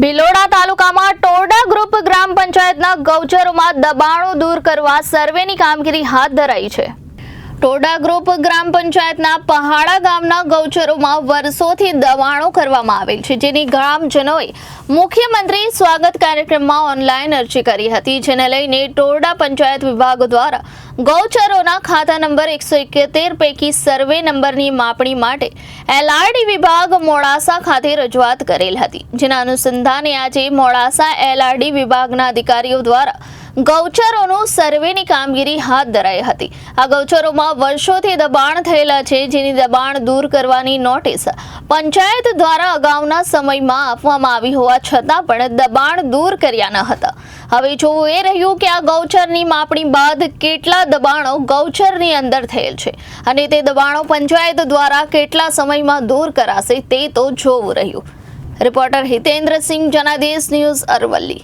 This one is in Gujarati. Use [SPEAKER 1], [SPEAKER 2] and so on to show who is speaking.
[SPEAKER 1] ભિલોડા તાલુકામાં ટોરડા ગ્રુપ ગ્રામ પંચાયતના ગૌચરોમાં દબાણો દૂર કરવા સર્વેની કામગીરી હાથ ધરાઈ છે. ટોરડા ગ્રુપ ગ્રામ પંચાયતના પહાડા ગામના ગૌચરોમાં વર્ષોથી દબાણો કરવામાં આવેલ છે. જેની ગ્રામજનોએ મુખ્યમંત્રી સ્વાગત કાર્યક્રમમાં ઓનલાઈન અરજી કરી હતી, જેને લઈને ટોરડા પંચાયત વિભાગ દ્વારા ગૌચરોના ખાતા નંબર એકસો એકોતેર પૈકી સર્વે નંબરની માપણી માટે એલઆરડી વિભાગ મોડાસા ખાતે રજૂઆત કરેલ હતી. જેના અનુસંધાને આજે મોડાસા એલઆરડી વિભાગના અધિકારીઓ દ્વારા ગૌચરોનું સર્વેની કામગીરી હાથ ધરાઈ હતી. આ ગૌચરોમાં વર્ષોથી દબાણ થયેલા છે, જેની દબાણ દૂર કરવાની નોટિસ પંચાયત દ્વારા અગાઉના સમયમાં આપવામાં આવી હોવા છતાં પણ દબાણ દૂર કર્યા ન હતા. હવે જોવું એ રહ્યું કે આ ગૌચરની માપણી બાદ કેટલા દબાણો ગૌચરની અંદર થયેલ છે અને તે દબાણો પંચાયત દ્વારા કેટલા સમયમાં દૂર કરાશે તે તો જોવું રહ્યું. Reporter Hitendrasinh, Janadesh news Aravalli.